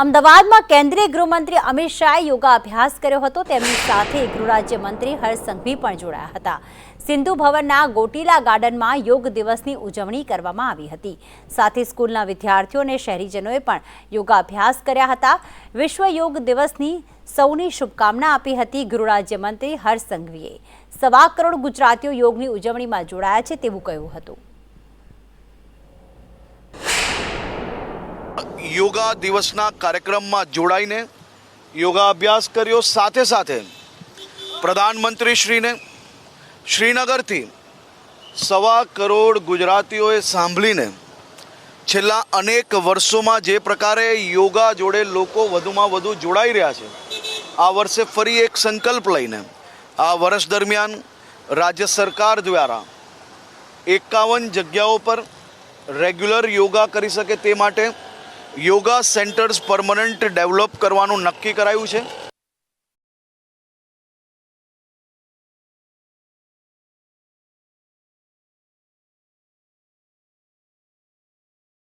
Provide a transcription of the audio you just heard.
અમદાવાદમાં કેન્દ્રીય ગૃહમંત્રી અમિત શાહે યોગા અભ્યાસ કર્યો હતો. તેમની સાથે ગૃહ રાજ્યમંત્રી હર્ષ સંઘવી પણ જોડાયા હતા. સિંધુ ભવનના ગોટીલા ગાર્ડનમાં યોગ દિવસની ઉજવણી કરવામાં આવી હતી. સાથે સ્કૂલના વિદ્યાર્થીઓ અને શહેરીજનોએ પણ યોગાભ્યાસ કર્યા હતા. વિશ્વ યોગ દિવસની સૌની શુભકામના આપી હતી ગૃહ રાજ્યમંત્રી હર્ષ સંઘવીએ. સવા કરોડ ગુજરાતીઓ યોગની ઉજવણીમાં જોડાયા છે તેવું કહ્યું હતું. યોગા દિવસના કાર્યક્રમમાં જોડાઈને યોગા અભ્યાસ કર્યો. સાથે સાથે પ્રધાનમંત્રીશ્રીને શ્રીનગરથી સવા કરોડ ગુજરાતીઓએ સાંભળીને છેલ્લા અનેક વર્ષોમાં જે પ્રકારે યોગા જોડે લોકો વધુમાં વધુ જોડાઈ રહ્યા છે, આ વર્ષે ફરી એક સંકલ્પ લઈને આ વર્ષ દરમિયાન રાજ્ય સરકાર દ્વારા એકાવન જગ્યાઓ પર રેગ્યુલર યોગા કરી શકે તે માટે યોગા સેન્ટર્સ પરમનન્ટ ડેવલપ કરવાનું નક્કી કરાયું છે?